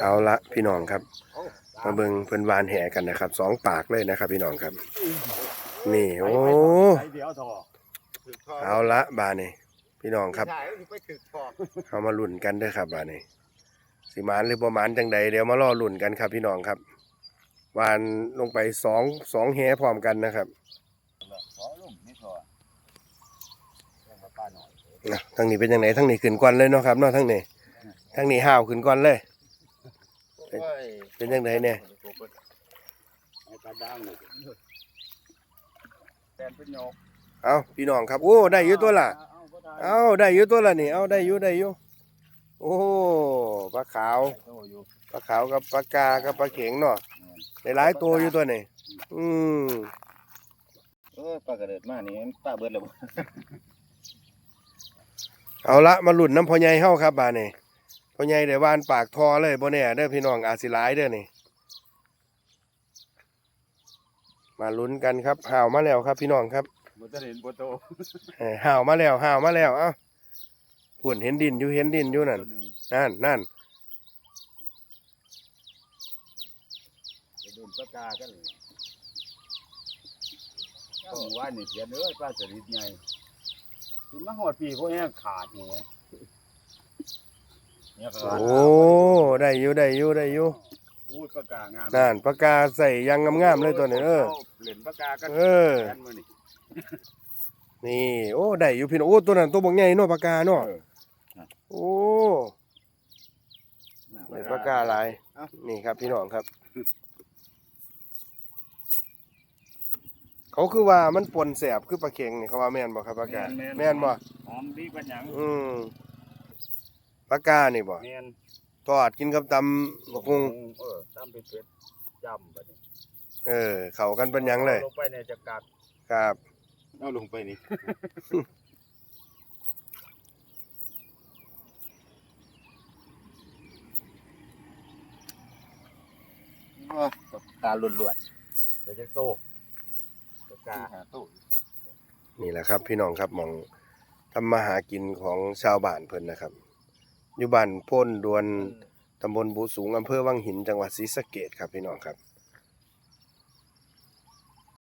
เอาละพี่น้องครับ มาเบิ่งเพิ่นวานแหกันนะครับสองปากเลยนะครับ พี่น้องครับ นี่โอ้เดี๋ยวทอเอาละบานี่พี่น้องครับถ่ายไปถึกพอเอามาลุ้นกันเด้อครับบานี่สิหมานหรือบ่หมานจังใดเดี๋ยวมารอลุ้นกันครับ พี่น้องครับวานลงไปสองสองแหพร้อมกันนะครับขอลุ่มไม่พอยังมาป้าหน่อยนะทั้งนี้เป็นยังไงทั้งนี้ขึ้นก่อนเลยเนาะครับเนาะทั้งนี้ ทั้งนี้ห้าวขึ้นก่อนเลย เป็นเป็นจังไดเนี่ยเอาพี่น้องครับ โอ้ ได้อยู่ตัวละเอาได้อยู่ตัวละนี่ เอาได้อยู่ได้อยู่โอ้ปลาขาวปลาขาวกับปลากากับปลาเข็งเนาะได้หลายตัวอยู่ตัวนี่อืมเออปลากระเดิดมานี่ป้าเบิดแล้วเอาละมาหลุ้นน้ำพอใหญ่เฮาครับบาดนี่ พ่อใหญ่ได้วานปากทอเลยบ่แน่เด้อพี่น้องอาจสิหลายเด้อนี่มาลุ้นกันครับห่าวมาแล้วครับ พี่น้องครับบ่จะเห็นบ่โตเอ้ยห่าวมาแล้วห่าวมาแล้วเอ้าพุ่นเห็นดินอยู่เห็นดินอยู่นั่นตัวหนึ่งนั่นนั่นจะโดนปลากากันเลยข้าวหมู่ว่านนี่เขียนเอ้ยปลาสลิดใหญ่ถึงมาหอดปีพวกนี้ขาดนี่เนี่ยก็ โอ้ได้อยู่ได้อยู่ได้อยู่อู้ปลากางามนั่นปากกาใส่ยางงามๆเลยตัวนี้เออเล่นปลากากันเออแทนมื้อนี่นี่โอ้ได้อยู่พี่น้องโอ้ตัวนั้นตัวบักใหญ่เนาะปากกาเนาะเออโอ้ได้ปากกาหลายนี่ครับพี่น้องครับ เขาคือว่ามันปนแสบคือปลาเข็งนี่เขาว่าแม่นบ่ครับปากกาแม่นบ่หอม ปากกานี่บ่แม่นทอดกินกับตำบักฮุงเออตามเป็นเป็ดจำบัดนี้เออ เข้ากันเป็นหยังเลย ลงไปเนี่ยจะกัดครับ เอาลงไปนี่ตาล้วนๆเดี๋ยวจะโตตะกาโตนี่แหละครับ พี่น้องครับหมองทำมาหากินของชาวบ้านเพิ่นนะครับ อยู่บ้านโพ้นดวนตำบลบูสูงอำเภอวังหินจังหวัดศรีสะเกษครับพี่น้องครับ